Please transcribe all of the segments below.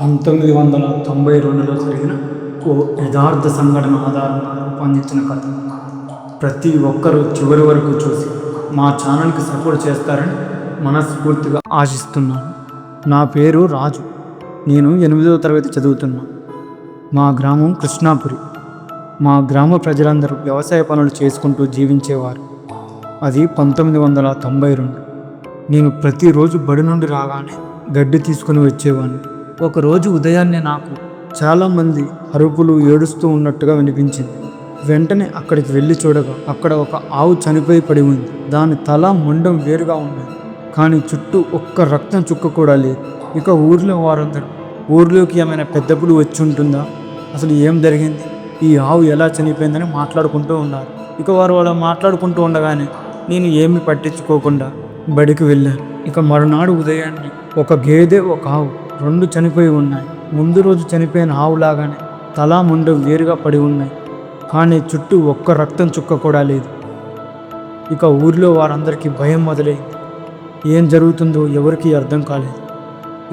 పంతొమ్మిది వందల తొంభై రెండులో జరిగిన ఓ యథార్థ సంఘటన ఆధారంగా రూపొందించిన కథ. ప్రతి ఒక్కరూ చివరి వరకు చూసి మా ఛానల్కి సపోర్ట్ చేస్తారని మనస్ఫూర్తిగా ఆశిస్తున్నాను. నా పేరు రాజు. నేను ఎనిమిదవ తరగతి చదువుతున్నాను మా గ్రామం కృష్ణాపురి. మా గ్రామ ప్రజలందరూ వ్యవసాయ పనులు చేసుకుంటూ జీవించేవారు. అది పంతొమ్మిది వందల తొంభై రెండు. నేను ప్రతిరోజు బడి నుండి రాగానే గడ్డి తీసుకుని వచ్చేవాడిని. ఒకరోజు ఉదయాన్నే నాకు చాలామంది అరుపులు ఏడుస్తూ ఉన్నట్టుగా వినిపించింది. వెంటనే అక్కడికి వెళ్ళి చూడగా అక్కడ ఒక ఆవు చనిపోయి పడి ఉంది. దాని తల ముండం వేరుగా ఉన్నది. కానీ చుట్టూ ఒక్క రక్తం చుక్క కూడా లేదు. ఇక ఊర్లో వారందరూ ఊర్లోకి ఏమైనా పెద్ద పులు వచ్చి ఉంటుందా? అసలు ఏం జరిగింది? ఈ ఆవు ఎలా చనిపోయిందని మాట్లాడుకుంటూ ఉన్నారు. ఇక వారు అలా మాట్లాడుకుంటూ ఉండగానే నేను ఏమి పట్టించుకోకుండా బడికి వెళ్ళాను. ఇక మరునాడు ఉదయాన్నే ఒక గేదె ఒక ఆవు రెండు చనిపోయి ఉన్నాయి. ముందు రోజు చనిపోయిన ఆవులాగానే తల ముండు వేరుగా పడి ఉన్నాయి. కానీ చుట్టూ ఒక్క రక్తం చుక్క కూడా లేదు. ఇక ఊరిలో వారందరికీ భయం మొదలైంది. ఏం జరుగుతుందో ఎవరికీ అర్థం కాలేదు.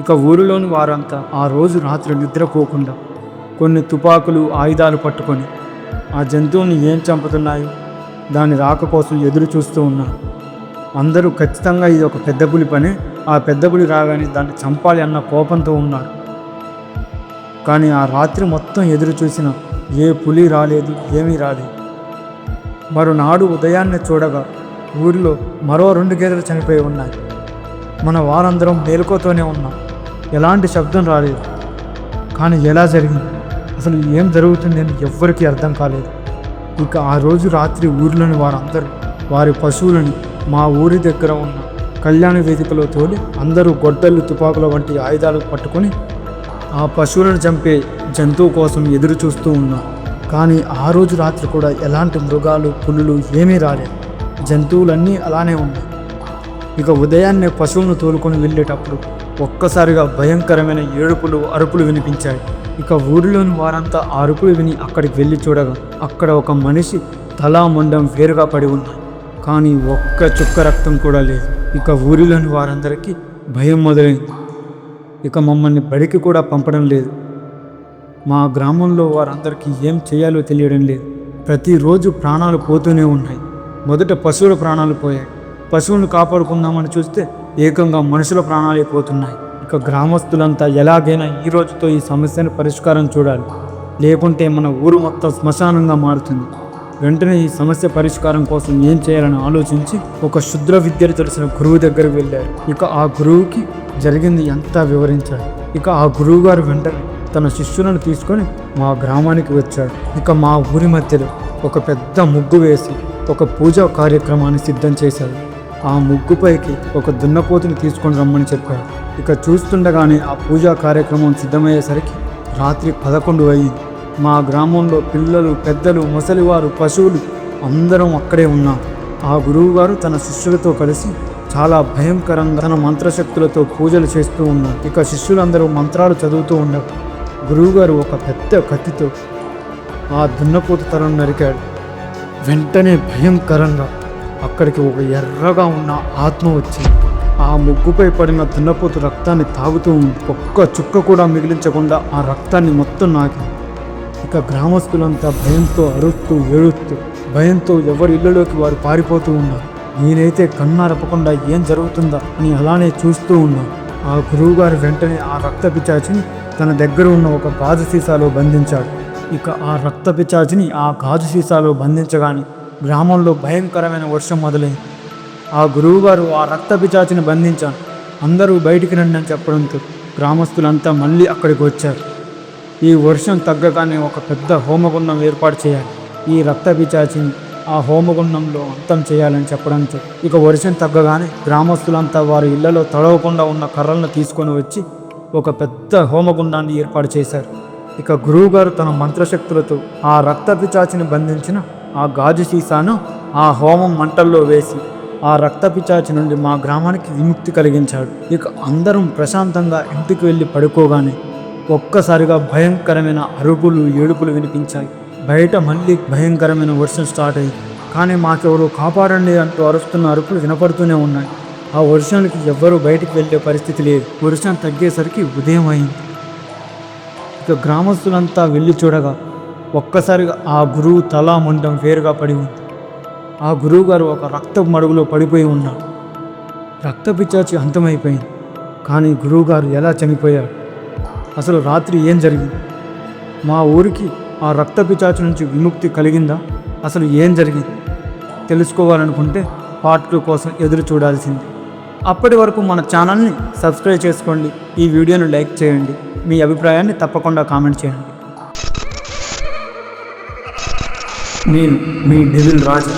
ఇక ఊరిలోని వారంతా ఆ రోజు రాత్రి నిద్రపోకుండా కొన్ని తుపాకులు ఆయుధాలు పట్టుకొని ఆ జంతువుని ఏం చంపుతున్నాయో దాని రాక కోసం ఎదురు చూస్తూ ఉన్నారు. అందరూ ఖచ్చితంగా ఇది ఒక పెద్ద పులి పని. ఆ పెద్ద గుడి రాగానే దాన్ని చంపాలి అన్న కోపంతో ఉన్నాడు. కానీ ఆ రాత్రి మొత్తం ఎదురు చూసిన ఏ పులి రాలేదు ఏమీ రాలేదు. మరునాడు ఉదయాన్నే చూడగా ఊరిలో మరో రెండు గేదెలు చనిపోయి ఉన్నాయి. మన వారందరం మేలుకోతోనే ఉన్నాం. ఎలాంటి శబ్దం రాలేదు. కానీ ఎలా జరిగింది? అసలు ఏం జరుగుతుంది అని ఎవ్వరికీ అర్థం కాలేదు. ఇక ఆ రోజు రాత్రి ఊరిలోని వారందరూ వారి పశువులను మా ఊరి దగ్గర ఉన్న కళ్యాణ వేదికలో తోలి అందరూ గొడ్డలు తుపాకుల వంటి ఆయుధాలు పట్టుకొని ఆ పశువులను చంపే జంతువు కోసం ఎదురు చూస్తూ ఉన్నాం. కానీ ఆ రోజు రాత్రి కూడా ఎలాంటి మృగాలు పులులు ఏమీ రాలేదు. జంతువులన్నీ అలానే ఉన్నాయి. ఇక ఉదయాన్నే పశువులను తోలుకొని వెళ్ళేటప్పుడు ఒక్కసారిగా భయంకరమైన ఏడుపులు అరుపులు వినిపించాయి. ఇక ఊరిలోని వారంతా ఆ అరుపులు విని అక్కడికి వెళ్ళి చూడగా అక్కడ ఒక మనిషి తలా మొండం వేరుగా పడి ఉన్నాయి కానీ ఒక్క చుక్క రక్తం కూడా లేదు. ఇక ఊరిలోని వారందరికీ భయం మొదలైంది. ఇక మమ్మల్ని బడికి కూడా పంపడం లేదు. మా గ్రామంలో వారందరికీ ఏం చేయాలో తెలియడం లేదు. ప్రతిరోజు ప్రాణాలు పోతూనే ఉన్నాయి. మొదట పశువుల ప్రాణాలు పోయాయి. పశువులను కాపాడుకుందామని చూస్తే ఏకంగా మనుషుల ప్రాణాలే పోతున్నాయి. ఇక గ్రామస్తులంతా ఎలాగైనా ఈ రోజుతో ఈ సమస్యను పరిష్కారం చూడాలి. లేకుంటే మన ఊరు మొత్తం శ్మశానంగా మారుతుంది. వెంటనే ఈ సమస్య పరిష్కారం కోసం ఏం చేయాలని ఆలోచించి ఒక శుద్ర విద్యను తెలిసిన గురువు దగ్గరకు వెళ్ళారు. ఇక ఆ గురువుకి జరిగింది అంతా వివరించాడు ఇక ఆ గురువు గారు వెంటనే తన శిష్యులను తీసుకొని మా గ్రామానికి వచ్చాడు ఇక మా ఊరి మధ్యలో ఒక పెద్ద ముగ్గు వేసి ఒక పూజా కార్యక్రమాన్ని సిద్ధం చేశాడు ఆ ముగ్గుపైకి ఒక దున్నపోతుని తీసుకొని రమ్మని చెప్పాడు ఇక చూస్తుండగానే ఆ పూజా కార్యక్రమం సిద్ధమయ్యేసరికి రాత్రి పదకొండు అయ్యింది. మా గ్రామంలో పిల్లలు పెద్దలు ముసలివారు పశువులు అందరం అక్కడే ఉన్నాం. ఆ గురువుగారు తన శిష్యులతో కలిసి చాలా భయంకరంగా తన మంత్రశక్తులతో పూజలు చేస్తూ ఉన్నారు. ఇక శిష్యులందరూ మంత్రాలు చదువుతూ ఉండరు. గురువుగారు ఒక పెద్ద కత్తితో ఆ దున్నపోతు తరం నరికాడు. వెంటనే భయంకరంగా అక్కడికి ఒక ఎర్రగా ఉన్న ఆత్మ వచ్చింది. ఆ ముగ్గుపై పడిన దున్నపోతు రక్తాన్ని తాగుతూ ఉంది. ఒక్క చుక్క కూడా మిగిలించకుండా ఆ రక్తాన్ని మొత్తం నాకింది. ఇక గ్రామస్తులంతా భయంతో అరుస్తూ ఏడుస్తూ భయంతో ఎవరి ఇళ్ళలోకి వారు పారిపోతూ ఉన్నారు. నేనైతే కన్నారపకుండా ఏం జరుగుతుందా అని అలానే చూస్తూ ఉన్నాను. ఆ గురువుగారు వెంటనే ఆ రక్త పిచాచిని తన దగ్గర ఉన్న ఒక గాజు సీసాలో బంధించాడు. ఇక ఆ రక్త పిచాచిని ఆ గాజు సీసాలో బంధించగానే గ్రామంలో భయంకరమైన వర్షం మొదలైంది. ఆ గురువుగారు ఆ రక్త పిచాచిని బంధించాను. అందరూ బయటికి రండి అని చెప్పడంతో గ్రామస్తులంతా మళ్ళీ అక్కడికి వచ్చారు. ఈ వర్షం తగ్గగానే ఒక పెద్ద హోమగుండం ఏర్పాటు చేయాలి. ఈ రక్త పిచాచిని ఆ హోమగుండంలో అంతం చేయాలని చెప్పడంతో ఇక వర్షం తగ్గగానే గ్రామస్తులంతా వారి ఇళ్ళలో తడవకుండా ఉన్న కర్రలను తీసుకొని వచ్చి ఒక పెద్ద హోమగుండాన్ని ఏర్పాటు చేశారు. ఇక గురువుగారు తన మంత్రశక్తులతో ఆ రక్త పిచాచిని బంధించిన ఆ గాజు సీసాను ఆ హోమం మంటల్లో వేసి ఆ రక్త పిచాచి నుండి మా గ్రామానికి విముక్తి కలిగించాడు. ఇక అందరం ప్రశాంతంగా ఇంటికి వెళ్ళి పడుకోగానే ఒక్కసారిగా భయంకరమైన అరుపులు ఏడుపులు వినిపించాయి. బయట మళ్ళీ భయంకరమైన వర్షం స్టార్ట్ అయింది. కానీ మాకెవరు కాపాడండి అంటూ అరుస్తున్న అరుపులు వినపడుతూనే ఉన్నాయి. ఆ వర్షానికి ఎవ్వరూ బయటికి వెళ్ళే పరిస్థితి లేదు. వర్షం తగ్గేసరికి ఉదయం అయింది. ఇక గ్రామస్తులంతా వెళ్ళి చూడగా ఒక్కసారిగా ఆ గురువు తలా ముండం వేరుగా పడి ఉంది. ఆ గురువు గారు ఒక రక్త మడుగులో పడిపోయి ఉన్నాడు. రక్త పిచ్చాచి అంతమైపోయింది. కానీ గురువుగారు ఎలా చనిపోయాడు అసలు రాత్రి ఏం జరిగింది? మా ఊరికి ఆ రక్త పిచాచి నుంచి విముక్తి కలిగిందా? అసలు ఏం జరిగింది? తెలుసుకోవాలనుకుంటే పార్ట్ టూ కోసం ఎదురు చూడాల్సింది. అప్పటి వరకు మన ఛానల్ని సబ్స్క్రైబ్ చేసుకోండి. ఈ వీడియోను లైక్ చేయండి. మీ అభిప్రాయాన్ని తప్పకుండా కామెంట్ చేయండి. నేను మీ డెవిల్ రాజు.